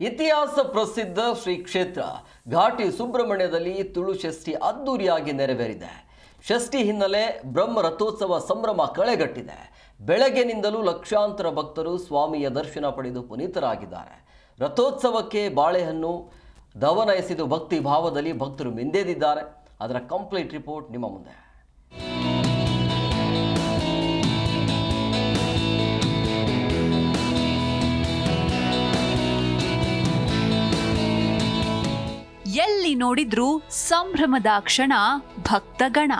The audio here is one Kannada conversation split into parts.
ಇತಿಹಾಸ ಪ್ರಸಿದ್ಧ ಶ್ರೀ ಕ್ಷೇತ್ರ ಘಾಟಿ ಸುಬ್ರಹ್ಮಣ್ಯದಲ್ಲಿ ತುಳು ಷಷ್ಠಿ ಅದ್ದೂರಿಯಾಗಿ ನೆರವೇರಿದೆ. ಷಷ್ಠಿ ಹಿನ್ನೆಲೆ ಬ್ರಹ್ಮ ರಥೋತ್ಸವ ಸಂಭ್ರಮ ಕಳೆಗಟ್ಟಿದೆ. ಬೆಳಗ್ಗೆನಿಂದಲೂ ಲಕ್ಷಾಂತರ ಭಕ್ತರು ಸ್ವಾಮಿಯ ದರ್ಶನ ಪಡೆದು ಪುನೀತರಾಗಿದ್ದಾರೆ. ರಥೋತ್ಸವಕ್ಕೆ ಬಾಳೆಹಣ್ಣು ದವನ ಎಸೆದು ಭಕ್ತಿ ಭಾವದಲ್ಲಿ ಭಕ್ತರು ಮಿಂದೆದಿದ್ದಾರೆ. ಅದರ ಕಂಪ್ಲೀಟ್ ರಿಪೋರ್ಟ್ ನಿಮ್ಮ ಮುಂದೆ. ಎಲ್ಲಿ ನೋಡಿದ್ರೂ ಸಂಭ್ರಮದ ಕ್ಷಣ ಭಕ್ತಗಣ.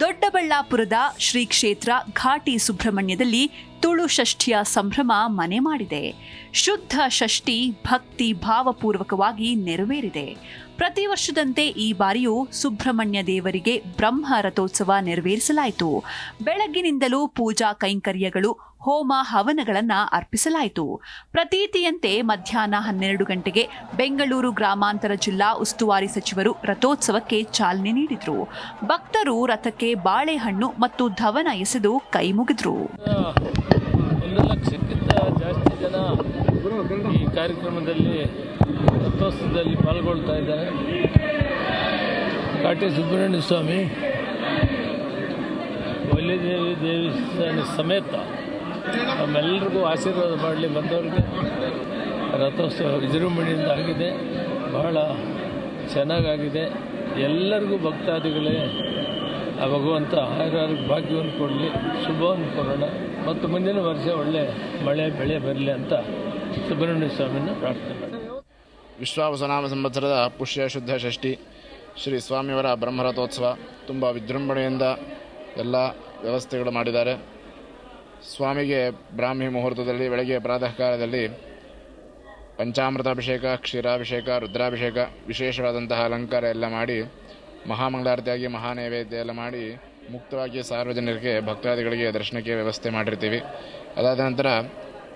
ದೊಡ್ಡಬಳ್ಳಾಪುರದ ಶ್ರೀ ಕ್ಷೇತ್ರ ಘಾಟಿ ಸುಬ್ರಹ್ಮಣ್ಯದಲ್ಲಿ ತುಳು ಷಷ್ಠಿಯ ಸಂಭ್ರಮ ಮನೆ ಮಾಡಿದೆ. ಶುದ್ಧ ಷಷ್ಠಿ ಭಕ್ತಿ ಭಾವಪೂರ್ವಕವಾಗಿ ನೆರವೇರಿದೆ. ಪ್ರತಿ ವರ್ಷದಂತೆ ಈ ಬಾರಿಯೂ ಸುಬ್ರಹ್ಮಣ್ಯ ದೇವರಿಗೆ ಬ್ರಹ್ಮ ರಥೋತ್ಸವ ನೆರವೇರಿಸಲಾಯಿತು. ಬೆಳಗ್ಗಿನಿಂದಲೂ ಪೂಜಾ ಕೈಂಕರ್ಯಗಳು, ಹೋಮ ಹವನಗಳನ್ನು ಅರ್ಪಿಸಲಾಯಿತು. ಪ್ರತೀತಿಯಂತೆ ಮಧ್ಯಾಹ್ನ ಹನ್ನೆರಡು ಗಂಟೆಗೆ ಬೆಂಗಳೂರು ಗ್ರಾಮಾಂತರ ಜಿಲ್ಲಾ ಉಸ್ತುವಾರಿ ಸಚಿವರು ರಥೋತ್ಸವಕ್ಕೆ ಚಾಲನೆ ನೀಡಿದರು. ಭಕ್ತರು ರಥಕ್ಕೆ ಬಾಳೆಹಣ್ಣು ಮತ್ತು ಧವನ ಎಸೆದು ಕೈ ಮುಗಿದ್ರು. ಒಂದು ಲಕ್ಷಕ್ಕಿಂತ ಜಾಸ್ತಿ ಜನ ಈ ಕಾರ್ಯಕ್ರಮದಲ್ಲಿ ರಥೋತ್ಸವದಲ್ಲಿ ಪಾಲ್ಗೊಳ್ತಾ ಇದ್ದಾರೆ. ಕಾಟಿ ಸುಬ್ರಹ್ಮಣ್ಯ ಸ್ವಾಮಿ, ವಲ್ಯದೇವಿ ದೇವಿ ಸಮೇತ ನಮ್ಮೆಲ್ಲರಿಗೂ ಆಶೀರ್ವಾದ ಮಾಡಲಿ ಬಂದವ್ರಿಗೆ ರಥೋತ್ಸವ ವಿಜೃಂಭಣೆಯಿಂದ ಆಗಿದೆ. ಬಹಳ ಚೆನ್ನಾಗಾಗಿದೆ. ಎಲ್ಲರಿಗೂ ಭಕ್ತಾದಿಗಳೇ ಆ ಭಗವಂತ ಆಯುರಾರೋಗ್ಯ ಭಾಗ್ಯವನ್ನು ಕೊಡಲಿ, ಶುಭವನ್ನು ಕೊಡೋಣ. ಮತ್ತು ಮುಂದಿನ ವರ್ಷ ಒಳ್ಳೆ ಮಳೆ, ಬೆಳೆ ಬರಲಿ ಅಂತ ಸುಬ್ರಹ್ಮಣ್ಯ ಸ್ವಾಮಿನ ಪ್ರಾರ್ಥನೆ ವಿಶ್ವಾಸನಾಮ ಸಂವತ್ಸರದ ಪುಷ್ಯ ಶುದ್ಧ ಷಷ್ಠಿ ಶ್ರೀ ಸ್ವಾಮಿಯವರ ಬ್ರಹ್ಮರಥೋತ್ಸವ ತುಂಬ ವಿಜೃಂಭಣೆಯಿಂದ ಎಲ್ಲ ವ್ಯವಸ್ಥೆಗಳು ಮಾಡಿದ್ದಾರೆ. ಸ್ವಾಮಿಗೆ ಬ್ರಾಹ್ಮಿ ಮುಹೂರ್ತದಲ್ಲಿ, ಬೆಳಗ್ಗೆ ಪ್ರಾತಃ ಕಾಲದಲ್ಲಿ ಪಂಚಾಮೃತಾಭಿಷೇಕ, ಕ್ಷೀರಾಭಿಷೇಕ, ರುದ್ರಾಭಿಷೇಕ, ವಿಶೇಷವಾದಂತಹ ಅಲಂಕಾರ ಎಲ್ಲ ಮಾಡಿ ಮಹಾಮಂಗಳಾರತಿಯಾಗಿ ಮಹಾನೈವೇದ್ಯ ಎಲ್ಲ ಮಾಡಿ ಮುಕ್ತವಾಗಿ ಸಾರ್ವಜನಿಕರಿಗೆ, ಭಕ್ತಾದಿಗಳಿಗೆ ದರ್ಶನಕ್ಕೆ ವ್ಯವಸ್ಥೆ ಮಾಡಿರ್ತೀವಿ. ಅದಾದ ನಂತರ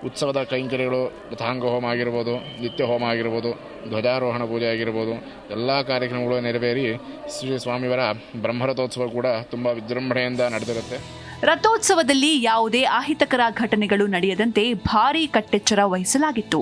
ಉತ್ಸವದ ಕೈಂಕರ್ಯಗಳು ರಥಾಂಗ ಹೋಮ ಆಗಿರ್ಬೋದು ನಿತ್ಯ ಹೋಮ ಆಗಿರ್ಬೋದು, ಧ್ವಜಾರೋಹಣ ಪೂಜೆ ಆಗಿರ್ಬೋದು, ಎಲ್ಲ ಕಾರ್ಯಕ್ರಮಗಳು ನೆರವೇರಿ ಶ್ರೀ ಸ್ವಾಮಿಯವರ ಬ್ರಹ್ಮರಥೋತ್ಸವ ಕೂಡ ತುಂಬ ವಿಜೃಂಭಣೆಯಿಂದ ನಡೆದಿರುತ್ತೆ. ರಥೋತ್ಸವದಲ್ಲಿ ಯಾವುದೇ ಅಹಿತಕರ ಘಟನೆಗಳು ನಡೆಯದಂತೆ ಭಾರೀ ಕಟ್ಟೆಚ್ಚರ ವಹಿಸಲಾಗಿತ್ತು.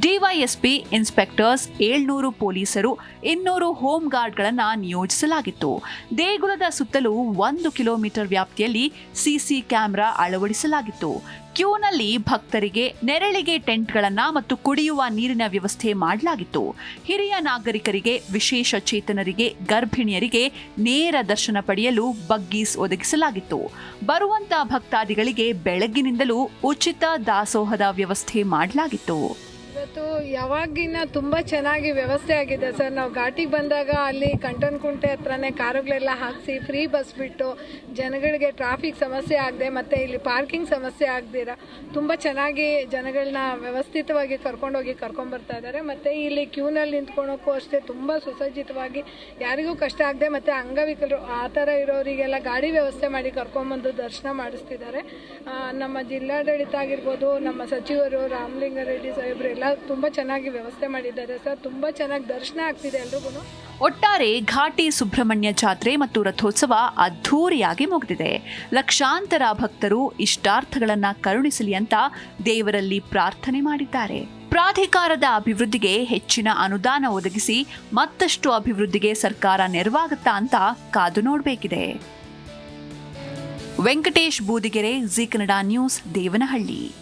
ಡಿವೈಎಸ್ಪಿ ಇನ್ಸ್ಪೆಕ್ಟರ್ಸ್ ಏಳ್ನೂರು ಪೊಲೀಸರು ಇನ್ನೂರು ಹೋಮ್ ಗಾರ್ಡ್ಗಳನ್ನು ನಿಯೋಜಿಸಲಾಗಿತ್ತು. ದೇಗುಲದ ಸುತ್ತಲೂ ಒಂದು ಕಿಲೋಮೀಟರ್ ವ್ಯಾಪ್ತಿಯಲ್ಲಿ ಸಿಸಿ ಕ್ಯಾಮೆರಾ ಅಳವಡಿಸಲಾಗಿತ್ತು. ಕ್ಯೂನಲ್ಲಿ ಭಕ್ತರಿಗೆ ನೆರಳಿಗೆ ಟೆಂಟ್ಗಳನ್ನ ಮತ್ತು ಕುಡಿಯುವ ನೀರಿನ ವ್ಯವಸ್ಥೆ ಮಾಡಲಾಗಿತ್ತು. ಹಿರಿಯ ನಾಗರಿಕರಿಗೆ, ವಿಶೇಷ ಚೇತನರಿಗೆ, ಗರ್ಭಿಣಿಯರಿಗೆ ನೇರ ದರ್ಶನ ಪಡೆಯಲು ಬಗ್ಗೀಸ್ ಒದಗಿಸಲಾಗಿತ್ತು. ಬರುವಂತ ಭಕ್ತಾದಿಗಳಿಗೆ ಬೆಳಗ್ಗಿನಿಂದಲೂ ಉಚಿತ ದಾಸೋಹದ ವ್ಯವಸ್ಥೆ ಮಾಡಲಾಗಿತ್ತು. ಇವತ್ತು ಯಾವಾಗಿನ ತುಂಬ ಚೆನ್ನಾಗಿ ವ್ಯವಸ್ಥೆ ಆಗಿದೆ ಸರ್. ನಾವು ಘಾಟಿಗೆ ಬಂದಾಗ ಅಲ್ಲಿ ಕಂಟನ್ಕುಂಟೆ ಹತ್ರನೇ ಕಾರುಗಳೆಲ್ಲ ಹಾಕಿಸಿ ಫ್ರೀ ಬಸ್ ಬಿಟ್ಟು ಜನಗಳಿಗೆ ಟ್ರಾಫಿಕ್ ಸಮಸ್ಯೆ ಆಗದೆ ಮತ್ತು ಇಲ್ಲಿ ಪಾರ್ಕಿಂಗ್ ಸಮಸ್ಯೆ ಆಗದಿರ ತುಂಬ ಚೆನ್ನಾಗಿ ಜನಗಳನ್ನ ವ್ಯವಸ್ಥಿತವಾಗಿ ಕರ್ಕೊಂಡೋಗಿ ಕರ್ಕೊಂಬರ್ತಾ ಇದ್ದಾರೆ ಮತ್ತು ಇಲ್ಲಿ ಕ್ಯೂನಲ್ಲಿ ನಿಂತ್ಕೊಳೋಕ್ಕೂ ಅಷ್ಟೇ ತುಂಬ ಸುಸಜ್ಜಿತವಾಗಿ ಯಾರಿಗೂ ಕಷ್ಟ ಆಗದೆ ಮತ್ತು ಅಂಗವಿಕಲರು ಆ ಥರ ಇರೋರಿಗೆಲ್ಲ ಗಾಡಿ ವ್ಯವಸ್ಥೆ ಮಾಡಿ ಕರ್ಕೊಂಬಂದು ದರ್ಶನ ಮಾಡಿಸ್ತಿದ್ದಾರೆ ನಮ್ಮ ಜಿಲ್ಲಾಡಳಿತ ಆಗಿರ್ಬೋದು, ನಮ್ಮ ಸಚಿವರು ರಾಮಲಿಂಗಾರೆಡ್ಡಿ ಸಾಹೇಬ್ರು ಎಲ್ಲ ತುಂಬ ಚೆನ್ನಾಗಿ ವ್ಯವಸ್ಥೆ ಮಾಡಿದ್ದಾರೆ ಸರ್. ತುಂಬ ಚೆನ್ನಾಗಿ ದರ್ಶನ ಆಗ್ತಿದೆ ಎಲ್ರಿಗೂ ಒಟ್ಟಾರೆ ಘಾಟಿ ಸುಬ್ರಹ್ಮಣ್ಯ ಜಾತ್ರೆ ಮತ್ತು ರಥೋತ್ಸವ ಅದ್ಧೂರಿಯಾಗಿ ಮುಗಿದಿದೆ. ಲಕ್ಷಾಂತರ ಭಕ್ತರು ಇಷ್ಟಾರ್ಥಗಳನ್ನು ಕರುಣಿಸಲಿ ಅಂತ ದೇವರಲ್ಲಿ ಪ್ರಾರ್ಥನೆ ಮಾಡಿದ್ದಾರೆ. ಪ್ರಾಧಿಕಾರದ ಅಭಿವೃದ್ಧಿಗೆ ಹೆಚ್ಚಿನ ಅನುದಾನ ಒದಗಿಸಿ ಮತ್ತಷ್ಟು ಅಭಿವೃದ್ಧಿಗೆ ಸರ್ಕಾರ ನೆರವಾಗುತ್ತಾ ಅಂತ ಕಾದು ನೋಡಬೇಕಿದೆ. Venkatesh Boodigere G Kannada news, Devanahalli.